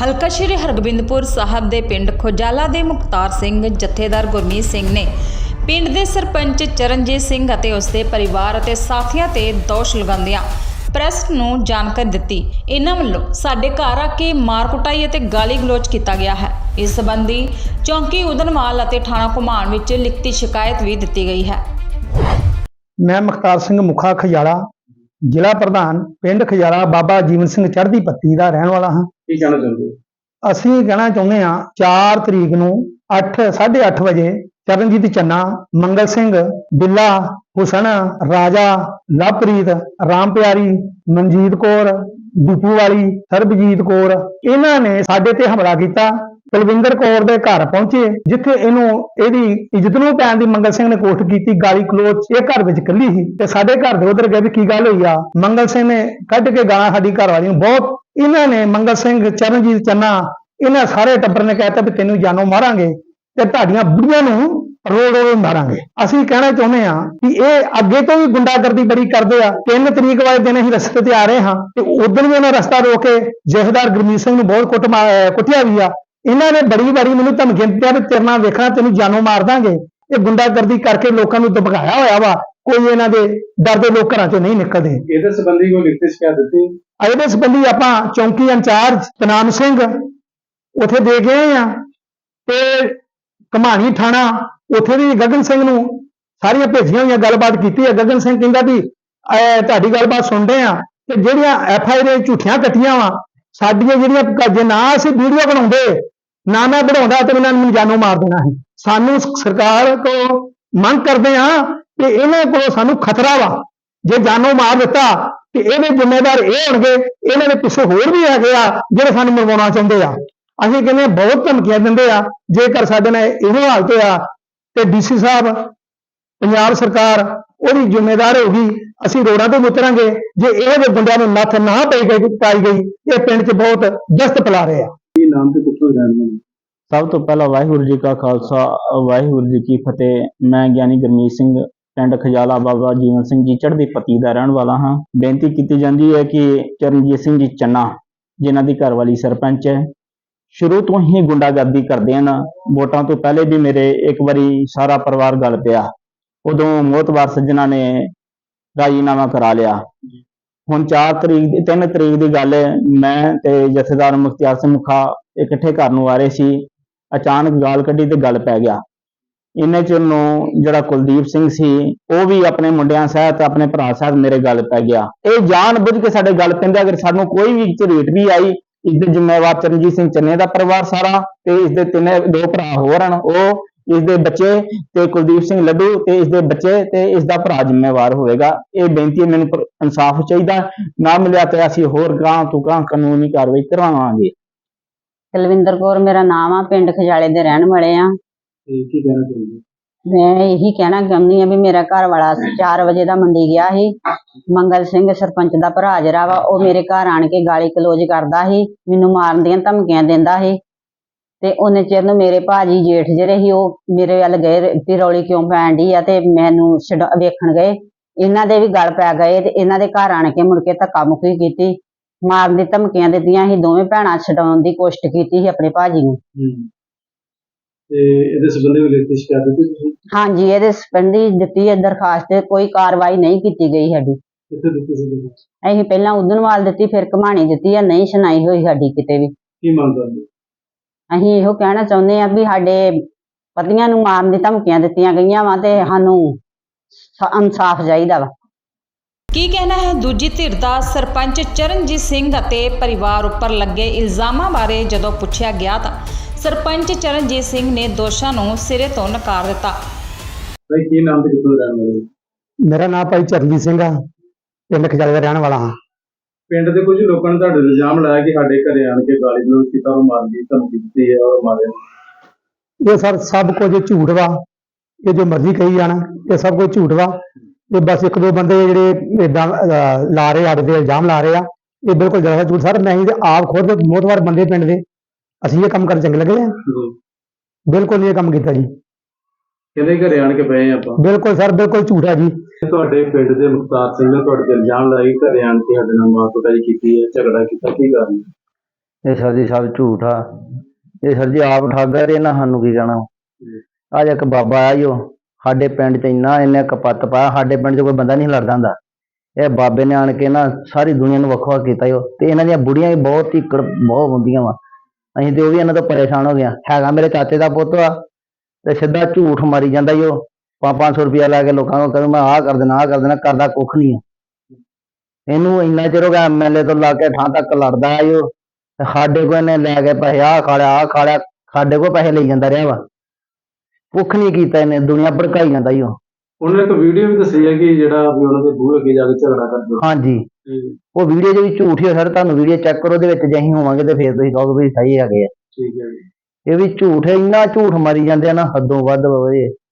ਹਲਕਾ ਸ਼੍ਰੀ ਹਰਗੋਬਿੰਦਪੁਰ ਸਾਹਿਬ ਦੇ ਪਿੰਡ ਖੋਜਾਲਾ ਦੇ ਮੁਖਤਾਰ ਸਿੰਘ ਜਥੇਦਾਰ ਗੁਰਮੀਤ ਸਿੰਘ ਨੇ ਪਿੰਡ ਦੇ ਸਰਪੰਚ ਚਰਨਜੀਤ ਸਿੰਘ ਅਤੇ ਉਸ ਦੇ ਪਰਿਵਾਰ ਅਤੇ ਸਾਥੀਆਂ ਤੇ ਦੋਸ਼ ਲਗਾਉਂਦਿਆਂ ਪ੍ਰੈਸ ਨੂੰ ਜਾਣਕਾਰੀ ਦਿੱਤੀ। ਇਹਨਾਂ ਵੱਲੋਂ ਸਾਡੇ ਘਰ ਆ ਕੇ ਮਾਰ ਕੁਟਾਈ ਅਤੇ ਗਾਲੀ ਗਲੋਚ ਕੀਤਾ ਗਿਆ ਹੈ। ਇਸ ਸੰਬੰਧੀ ਚੌਂਕੀ ਉਦਨਵਾਲ ਅਤੇ ਥਾਣਾ ਘੁਮਾਣ ਵਿੱਚ ਲਿਖਤੀ ਸ਼ਿਕਾਇਤ ਵੀ ਦਿੱਤੀ ਗਈ ਹੈ। ਮੈਂ ਮੁਖਤਾਰ ਸਿੰਘ ਮੁਖਾ ਖਜਾਲਾ, ਜ਼ਿਲ੍ਹਾ ਪ੍ਰਧਾਨ, ਪਿੰਡ ਖਜਾਲਾ ਬਾਬਾ ਜੀਵਨ ਸਿੰਘ ਚੜ੍ਹਦੀ ਪੱਤੀ ਦਾ ਰਹਿਣ ਵਾਲਾ ਹਾਂ। ਕੀ ਕਹਿਣਾ ਚਾਹੁੰਦੇ ਹੋ? ਅਸੀਂ ਕਹਿਣਾ ਚਾਹੁੰਦੇ ਹਾਂ 4 ਤਰੀਕ ਨੂੰ 8 8:30 ਵਜੇ ਚਰਨਜੀਤ ਚੰਨਾ, ਮੰਗਲ ਸਿੰਘ, ਬਿੱਲਾ, ਹੁਸਨ, ਰਾਜਾ, ਲਵਪ੍ਰੀਤ, ਰਾਮ ਪਿਆਰੀ, ਮਨਜੀਤ ਕੌਰ, ਦੀਪੂ ਵਾਲੀ, ਸਰਬਜੀਤ ਕੌਰ, ਇਹਨਾਂ ਨੇ ਸਾਡੇ ਤੇ ਹਮਲਾ ਕੀਤਾ। ਕੁਲਵਿੰਦਰ ਕੌਰ ਦੇ ਘਰ ਪਹੁੰਚੇ, ਜਿੱਥੇ ਇਹਨੂੰ ਇਹਦੀ ਇੱਜ਼ਤ ਨੂੰ ਪੈਣ ਦੀ ਮੰਗਲ ਸਿੰਘ ਨੇ ਕੋਸ਼ਿਸ਼ ਕੀਤੀ, ਗਾਲੀ ਕਲੋਚ ਇਹ ਘਰ ਵਿੱਚ ਇਕੱਲੀ ਸੀ। ਤੇ ਸਾਡੇ ਘਰ ਦੇ ਉਧਰ ਗਏ ਵੀ ਕੀ ਗੱਲ ਹੋਈ ਆ? ਮੰਗਲ ਸਿੰਘ ਨੇ ਕੱਢ ਕੇ ਗਾਲਾਂ ਸਾਡੀ ਘਰ ਵਾਲੀ ਨੂੰ, ਬਹੁਤ ਇਹਨਾਂ ਨੇ ਮੰਗਲ ਸਿੰਘ, ਚਰਨਜੀਤ ਚੰਨਾ, ਇਹਨਾਂ ਸਾਰੇ ਟੱਬਰ ਨੇ ਕਹਿਤਾ ਵੀ ਤੈਨੂੰ ਜਾਨੋਂ ਮਾਰਾਂਗੇ ਤੇ ਤੁਹਾਡੀਆਂ ਬੁੜੀਆਂ ਨੂੰ ਰੋੜ ਰੋੜ ਮਾਰਾਂਗੇ। ਅਸੀਂ ਕਹਿਣਾ ਚਾਹੁੰਦੇ ਹਾਂ ਕਿ ਇਹ ਅੱਗੇ ਤੋਂ ਵੀ ਗੁੰਡਾਗਰਦੀ ਬੜੀ ਕਰਦੇ ਆ। 3 ਤਰੀਕ ਵਾਲੇ ਦਿਨ ਅਸੀਂ ਰਸਤੇ ਤੇ ਆ ਰਹੇ ਹਾਂ ਤੇ ਉਦੋਂ ਵੀ ਉਹਨਾਂ ਰਸਤਾ ਰੋਕ ਕੇ ਜਥੇਦਾਰ ਗੁਰਮੀਤ ਸਿੰਘ ਨੂੰ ਬਹੁਤ ਕੁੱਟ ਮਾ- ਕੁੱਟਿਆ ਵੀ ਆ। ਇਹਨਾਂ ਨੇ ਬੜੀ ਵਾਰੀ ਮੈਨੂੰ ਧਮਕੀਆਂ ਦਿੱਤੀਆਂ ਵੀ ਤੇਰਨਾ ਵੇਖਣਾ, ਤੈਨੂੰ ਜਾਨੋਂ ਮਾਰ ਦਾਂਗੇ। ਇਹ ਗੁੰਡਾਗਰਦੀ ਕਰਕੇ ਲੋਕਾਂ ਨੂੰ ਦਬਕਾਇਆ ਹੋਇਆ ਵਾ। ਕੋਈ ਇਹਨਾਂ ਦੇ ਡਰਦੇ ਲੋਕ ਘਰਾਂ ਚੋਂ ਨਹੀਂ ਨਿਕਲਦੇ। ਇਹਦੇ ਸੰਬੰਧੀ ਕੋਈ ਲਿਖਤੀ ਸ਼ਿਕਾਇਤ ਦਿੱਤੀ? ਇਹਦੇ ਸੰਬੰਧੀ ਆਪਾਂ ਚੌਂਕੀ ਇੰਚਾਰਜ ਤਨਾਮ ਸਿੰਘ ਉੱਥੇ ਦੇ ਗਏ ਆ ਤੇ ਕਮਾਣੀ ਥਾਣਾ ਉੱਥੇ ਵੀ ਗਗਨ ਸਿੰਘ ਨੂੰ ਸਾਰੀਆਂ ਭੇਜੀਆਂ ਹੋਈਆਂ ਗੱਲਬਾਤ ਕੀਤੀ ਹੈ। ਗਗਨ ਸਿੰਘ ਕਹਿੰਦਾ ਵੀ ਤੁਹਾਡੀ ਗੱਲਬਾਤ ਸੁਣਦੇ ਆ ਤੇ ਜਿਹੜੀਆਂ ਐਫ ਆਈ ਆਰ ਝੂਠੀਆਂ ਕੱਟੀਆਂ ਵਾ ਸਾਡੀਆਂ ਜਿਹੜੀਆਂ ਜੇ ਨਾ ਅਸੀਂ ਵੀਡੀਓ ਬਣਾਉਂਦੇ ਨਾ ਮੈਂ ਬਣਾਉਂਦਾ ਤੇ ਇਹਨਾਂ ਨੂੰ ਜਾਨੋਂ ਮਾਰ ਦੇਣਾ ਸੀ। ਸਾਨੂੰ ਸਰਕਾਰ ਕੋ ਮੰਗ ਕਰਦੇ ਆ ਕਿ ਇਹਨਾਂ ਕੋਲੋਂ ਸਾਨੂੰ ਖਤਰਾ ਵਾ। ਜੇ ਜਾਨੋਂ ਮਾਰ ਦਿੱਤਾ ਤੇ ਇਹਦੇ ਜ਼ਿੰਮੇਵਾਰ ਇਹ ਹੋਣਗੇ ਇਹਨਾਂ ਦੇ ਪਿੱਛੇ ਹੋਰ ਵੀ ਹੈਗੇ ਆ ਜਿਹੜੇ ਸਾਨੂੰ ਮਰਵਾਉਣਾ ਚਾਹੁੰਦੇ ਆ। ਅਸੀਂ ਕਹਿੰਦੇ ਹਾਂ ਬਹੁਤ ਧਮਕੀਆਂ ਦਿੰਦੇ ਆ ਜੇਕਰ ਸਾਡੇ ਨਾਲ ਇਹੋ ਹਾਲਤ ਆ ਤੇ ਡੀਸੀ ਸਾਹਿਬ ਪੰਜਾਬ ਸਰਕਾਰ ਉਹਦੀ ਜ਼ਿੰਮੇਦਾਰ ਹੋਊਗੀ ਅਸੀਂ ਰੋਡਾਂ ਤੋਂ ਉਤਰਾਂਗੇ। ਜੇ ਇਹ ਜਿਹੇ ਗੁੰਡਿਆਂ ਨੂੰ ਨੱਥ ਨਾ ਪਈ ਗਈ ਪਾਈ ਗਈ ਇਹ ਪਿੰਡ 'ਚ ਬਹੁਤ ਦਸਤ ਪਲਾ ਰਹੇ ਆ। ਕੀ ਨਾਮ ਤੇ ਕਿੱਥੋਂ ਜਾਣਦੇ ਸਭ ਤੋਂ ਪਹਿਲਾਂ ਵਾਹਿਗੁਰੂ ਜੀ ਕਾ ਖਾਲਸਾ ਵਾਹਿਗੁਰੂ ਜੀ ਕੀ ਫਤਿਹ। ਮੈਂ ਗਿਆਨੀ ਗੁਰਮੀਤ ਸਿੰਘ ਪਿੰਡ ਖਜਾਲਾ ਬਾਬਾ ਜੀਵਨ ਸਿੰਘ ਜੀ ਚੜ੍ਹਦੀ ਪਤੀ ਦਾ ਰਹਿਣ ਵਾਲਾ ਹਾਂ। ਬੇਨਤੀ ਕੀਤੀ ਜਾਂਦੀ ਹੈ ਕਿ ਚਰਨਜੀਤ ਸਿੰਘ ਜੀ ਚੰਨਾ, ਜਿਨ੍ਹਾਂ ਦੀ ਘਰਵਾਲੀ ਸਰਪੰਚ ਹੈ, ਸ਼ੁਰੂ ਤੋਂ ਹੀ ਗੁੰਡਾਗਰਦੀ ਕਰਦੇ ਹਨ। ਵੋਟਾਂ ਤੋਂ ਪਹਿਲੇ ਵੀ ਮੇਰੇ ਇੱਕ ਵਾਰੀ ਸਾਰਾ ਪਰਿਵਾਰ ਗੱਲ ਪਿਆ। ਉਦੋਂ ਮੋਤਬਾਰ ਸੱਜਣਾ ਨੇ ਰਾਜੀਨਾਮਾ ਕਰਾ ਲਿਆ। ਹੁਣ 4 ਤਰੀਕ ਦੀ 3 ਤਰੀਕ ਦੀ ਗੱਲ ਹੈ। ਮੈਂ ਤੇ ਜਥੇਦਾਰ ਮੁਖਤਿਆਰ ਸਿੰਘ ਮੁਖਾ ਇਕੱਠੇ ਘਰ ਨੂੰ ਆ ਰਹੇ ਸੀ। ਅਚਾਨਕ ਗਾਲ ਕੱਢੀ ਤੇ ਗੱਲ ਪੈ ਗਿਆ। ਇੰਨੇ ਚਿਰ ਨੂੰ ਜਿਹੜਾ ਕੁਲਦੀਪ ਸਿੰਘ ਸੀ, ਉਹ ਵੀ ਆਪਣੇ ਮੁੰਡਿਆਂ ਸਹਿਤ ਆਪਣੇ ਭਰਾ ਸਹਿਤ ਮੇਰੇ ਗੱਲ ਪੈ ਗਿਆ। ਇਹ ਜਾਣ ਬੁੱਝ ਕੇ ਸਾਡੇ ਗੱਲ ਪੈਂਦੇ ਅਗਰ ਸਾਨੂੰ ਕੋਈ ਵੀ ਝਰੀਟ ਵੀ ਆਈ ਇਸ ਦੇ ਜ਼ਿੰਮੇਵਾਰ ਚਰਨਜੀਤ ਸਿੰਘ ਚੰਨੇ ਦਾ ਪਰਿਵਾਰ ਸਾਰਾ ਤੇ ਇਸ ਦੇ ਤਿੰਨੇ ਦੋ ਭਰਾ ਹੋਰ ਹਨ, ਉਹ ਇਸ ਦੇ ਬੱਚੇ ਤੇ ਕੁਲਦੀਪ ਸਿੰਘ ਲੱਡੂ ਤੇ ਇਸ ਦੇ ਬੱਚੇ ਤੇ ਇਸ ਦਾ ਭਰਾ ਜ਼ਿੰਮੇਵਾਰ ਹੋਵੇਗਾ। ਇਹ ਬੇਨਤੀ ਹੈ, ਮੈਨੂੰ ਇਨਸਾਫ ਚਾਹੀਦਾ। ਨਾ ਮਿਲਿਆ ਤੇ ਅਸੀਂ ਹੋਰ ਗਾਂ ਤੋਂ ਗਾਂ ਕਾਨੂੰਨੀ ਕਾਰਵਾਈ ਕਰਵਾਵਾਂਗੇ। ਕੁਲਵਿੰਦਰ ਕੌਰ, ਮੇਰਾ ਨਾਮ ਆ, ਪਿੰਡ ਖਜਾਲੇ ਦੇ ਰਹਿਣ ਵਾਲੇ ਆ। ਤੇ ਕੀ ਕਹਿਣਾ ਚਾਹੁੰਦੇ ਹੋ? ਮੈਂ ਇਹੀ ਕਹਿਣਾ ਚਾਹੁੰਦੀ ਆ ਵੀ ਮੇਰਾ ਘਰ ਵਾਲਾ 4 ਵਜੇ ਦਾ ਮੰਡੀ ਗਿਆ ਸੀ। ਮੰਗਲ ਸਿੰਘ ਸਰਪੰਚ ਦਾ ਭਰਾ ਜਿਹੜਾ ਵਾ ਉਹ ਮੇਰੇ ਘਰ ਆਣ ਕੇ ਗਾਲੀ ਕਲੋਜ਼ ਕਰਦਾ ਸੀ ਮੈਨੂੰ ਮਾਰਨ ਦੀਆਂ ਧਮਕੀਆਂ ਦਿੰਦਾ ਸੀ। ਤੇ ਉਹਨੇ ਚਿਰ ਨੂੰ ਮੇਰੇ ਭਾਜੀ ਜੇਠ ਜਿਹੜੇ ਸੀ ਉਹ ਮੇਰੇ ਵੱਲ ਗਏ ਵੀ ਰੌਲੀ ਕਿਉਂ ਪੈਣ ਡਈ ਆ ਤੇ ਮੈਨੂੰ ਛਡਾ- ਵੇਖਣ ਗਏ। ਇਹਨਾਂ ਦੇ ਵੀ ਗਲ ਪੈ ਗਏ ਤੇ ਇਹਨਾਂ ਦੇ ਘਰ ਆਣ ਕੇ ਮੁੜ ਕੇ ਧੱਕਾ ਮੁੱਕੀ ਕੀਤੀ। ਮਾਰਨ ਦੀ ਧਮਕੀਆਂ ਦਿੱਤੀਆਂ ਸੀ ਦੋਵੇਂ ਭੈਣਾਂ ਛਡਾਉਣ ਦੀ ਕੋਸ਼ਿਸ਼ ਕੀਤੀ ਸੀ ਆਪਣੇ ਭਾਜੀ ਨੂੰ। ਤੇ ਇਹਦੇ ਸੰਬੰਧੀ ਕੋਈ ਲਿਖਤੀ ਸ਼ਿਕਾਇਤ ਦਿੱਤੀ ਤੁਸੀਂ? ਹਾਂਜੀ ਇਹਦੇ ਸੰਬੰਧੀ ਦਿੱਤੀ ਹੈ ਦਰਖਾਸਤ ਤੇ ਕੋਈ ਕਾਰਵਾਈ ਨਹੀਂ ਕੀਤੀ ਗਈ ਸਾਡੀ। ਕਿੱਥੇ ਦਿੱਤੀ ਸੀ ਤੁਸੀਂ? ਅਸੀਂ ਪਹਿਲਾਂ ਉਦਨਵਾਲ ਦਿੱਤੀ ਫਿਰ ਕਮਾਣੀ ਦਿੱਤੀ ਆ ਨਹੀਂ ਸੁਣਾਈ ਹੋਈ ਸਾਡੀ ਕਿਤੇ ਵੀ। ਕੀ ਮੰਗ ਕਰਦੇ ਹੋ? ਅਸੀਂ ਇਹੋ ਕਹਿਣਾ ਚਾਹੁੰਦੇ ਆ ਵੀ ਸਾਡੇ ਪਤੀਆਂ ਨੂੰ ਮਾਰਨ ਦੀ ਧਮਕੀਆਂ ਦਿੱਤੀਆਂ ਗਈਆਂ ਵਾ ਤੇ ਸਾਨੂੰ ਸ- ਇਨਸਾਫ ਚਾਹੀਦਾ ਵਾ। ਕੀ ਕਹਿਣਾ ਹੈ? ਦੂਜੀ ਧਿਰ ਦਾ ਸਰਪੰਚ ਚਰਨਜੀਤ ਸਿੰਘ ਅਤੇ ਪਰਿਵਾਰ ਉੱਪਰ ਲੱਗੇ ਇਲਜ਼ਾਮਾਂ ਬਾਰੇ ਜਦੋਂ ਪੁੱਛਿਆ ਗਿਆ ਤਾਂ ਸਰਪੰਚ ਚਰਨਜੀਤ ਸਿੰਘ ਨੇ ਦੋਸ਼ਾਂ ਨੂੰ ਸਿਰੇ ਤੋਂ ਨਕਾਰ ਦਿੱਤਾ। ਭਾਈ ਕੀ ਨਾਮ ਤੇ ਕਿੱਥੋਂ ਰਹਿਣ ਵਾਲੇ? ਮੇਰਾ ਨਾਮ ਭਾਈ ਚਰਨਜੀਤ ਸਿੰਘ ਆ। ਪਿੰਡ ਖਜਾਲੇ ਦਾ ਰਹਿਣ ਵਾਲਾ ਹਾਂ। ਪਿੰਡ ਦੇ ਕੁਝ ਲੋਕਾਂ ਨੇ ਤੁਹਾਡੇ ਤੇ ਇਲਜ਼ਾਮ ਲਾਇਆ ਕਿ ਸਾਡੇ ਘਰੇ ਆਣ ਕੇ ਗਾਲੀ ਗਲੋਚ ਕੀਤਾ ਉਹ ਮਾਰਨ ਦੀ ਧਮਕੀ ਦਿੱਤੀ ਹੈ ਔਰ ਮਾਰਿਆ। ਇਹ ਸਰ ਸਭ ਕੁਝ ਝੂਠ ਵਾ। ਇਹ ਜੋ ਮਰਜ਼ੀ ਕਹੀ ਜਾਣ ਇਹ ਸਭ ਕੁਝ ਝੂਠ ਵਾ। ਇਹ ਬਸ ਇੱਕ ਦੋ ਬੰਦੇ ਜਿਹੜੇ ਇਦਾਂ ਲਾ ਰਹੇ ਸਾਡੇ ਤੇ ਇਲਜ਼ਾਮ ਲਾ ਰਹੇ ਆ। ਇਹ ਬਿਲਕੁਲ ਜ਼ਿਆਦਾ ਝੂਠ। ਸਰ ਮੈਂ ਹੀ ਆਪ ਖੁਦ ਮੋਤਵਾਰ ਬੰਦੇ ਪਿੰਡ ਦੇ। ਅਸੀਂ ਇਹ ਕੰਮ ਕਰਨ ਚੰਗੇ ਲੱਗੇ ਆ? ਜੀ। ਬਿਲਕੁਲ ਨਹੀਂ ਇਹ ਕੰਮ ਕੀਤਾ ਜੀ। ਕਹਿੰਦੇ ਘਰੇ ਆਣ ਕੇ ਪਏ ਆਪਾਂ? ਬਿਲਕੁਲ ਸਰ ਬਿਲਕੁਲ ਝੂਠ ਜੀ। ਤੁਹਾਡੇ ਪਿੰਡ ਦੇ ਮੁਖਤਾਰ ਸਿੰਘ ਨੇ ਤੁਹਾਡੇ ਤੇ ਇਲਜ਼ਾਮ ਲਾਇਆ ਕਿ ਘਰੇ ਆਣ ਕੇ ਸਾਡੇ ਨਾਲ ਮਾਰ ਕੁਟਾਈ ਕੀਤੀ ਹੈ ਝਗੜਾ ਕੀਤਾ ਕੀ ਕਾਰਨ ਇਹ ਸਰ ਜੀ ਸਭ ਝੂਠ ਆ। ਇਹ ਸਰ ਜੀ ਆਪ ਠੱਗ ਆ ਤੇ ਇਹਨਾਂ ਸਾਨੂੰ ਕੀ ਕਹਿਣਾ? ਅੱਜ ਇੱਕ ਬਾਬਾ ਆ ਜੋ ਸਾਡੇ ਪਿੰਡ 'ਚ ਇੰਨਾ ਇਹਨੇ ਕਪੱਤ ਪਾਇਆ ਸਾਡੇ ਪਿੰਡ 'ਚ ਕੋਈ ਬੰਦਾ ਨਹੀਂ ਲੜਦਾ ਹੁੰਦਾ। ਇਹ ਬਾਬੇ ਨੇ ਆਣ ਕੇ ਨਾ ਸਾਰੀ ਦੁਨੀਆ ਨੂੰ ਵੱਖੋ ਵੱਖ ਕੀਤਾ ਓ ਤੇ ਇਹਨਾਂ ਦੀਆਂ ਬੁੜੀਆਂ ਵੀ ਬਹੁਤ ਹੀ ਬਹੁਤ ਹੁੰਦੀਆਂ ਵਾ। ਅਸੀਂ ਤੇ ਉਹ ਵੀ ਇਹਨਾਂ ਤੋਂ ਪਰੇਸ਼ਾਨ ਹੋ ਗਿਆ ਹੈਗਾ ਮੇਰੇ ਚਾਚੇ ਦਾ ਪੁੱਤ ਆ ਤੇ ਸਿੱਧਾ ਝੂਠ ਮਾਰੀ ਜਾਂਦਾ ਈ ਉਹ। 5-500 ਰੁਪਇਆ ਲੈ ਕੇ ਲੋਕਾਂ ਨੂੰ ਕਹਿੰਦਾ ਮੈਂ ਆਹ ਕਰ ਦੇਣਾ ਆਹ ਕਰ ਦੇਣਾ ਕਰਦਾ ਕੁੱਖ ਨਹੀਂ ਆ। ਇਹਨੂੰ ਇੰਨਾ ਚਿਰ ਹੋ ਗਿਆ ਐਮਐਲਏ ਤੋਂ ਲਾ ਕੇ ਠਾਂ ਤੱਕ ਲੜਦਾ ਆ ਉਹ। ਤੇ ਸਾਡੇ ਕੋਲ ਇਹਨੇ ਲੈ ਕੇ ਪੈਸੇ ਆਹ ਖਾ ਲਿਆ ਆਹ ਖਾ ਲਿਆ ਸਾਡੇ ਕੋਲ ਪੈਸੇ ਲਈ ਜਾਂਦਾ ਰਿਹਾ ਵਾ। ਕੁੱਖ ਨਹੀਂ ਕੀਤਾ ਇਹਨੇ ਦੁਨੀਆ ਭੜਕਾਈ ਜਾਂਦਾ ਈ ਉਹ। ਉਹਨੇ ਇੱਕ ਵੀਡੀਓ ਵੀ ਦੱਸੀ ਹੈ ਕਿ ਜਿਹੜਾ ਵੀ ਉਹਨਾਂ ਦੇ ਬੂਹੇ ਅੱਗੇ ਜਾ ਕੇ ਝਗੜਾ ਕਰਦੇ ਹਾਂਜੀ। ਉਹ ਵੀਡੀਓ ਦੇ ਵਿੱਚ ਝੂਠ ਹੀ ਸਰ ਤੁਹਾਨੂੰ ਵੀਡੀਓ ਚੈੱਕ ਕਰੋ ਉਹਦੇ ਵਿੱਚ ਜੇ ਅਸੀਂ ਹੋਵਾਂਗੇ ਤੇ ਫਿਰ ਤੁਸੀਂ ਕਹੋਗੇ ਵੀ ਸਹੀ ਹੈਗੇ ਆ। ਠੀਕ ਹੈ ਜੀ। ਇਹ ਵੀ ਝੂਠ ਹੈ ਇੰਨਾ ਝੂਠ ਮਾਰੀ ਜਾਂਦੇ ਆ ਨਾ ਹੱਦੋਂ ਵੱਧ ਇਹ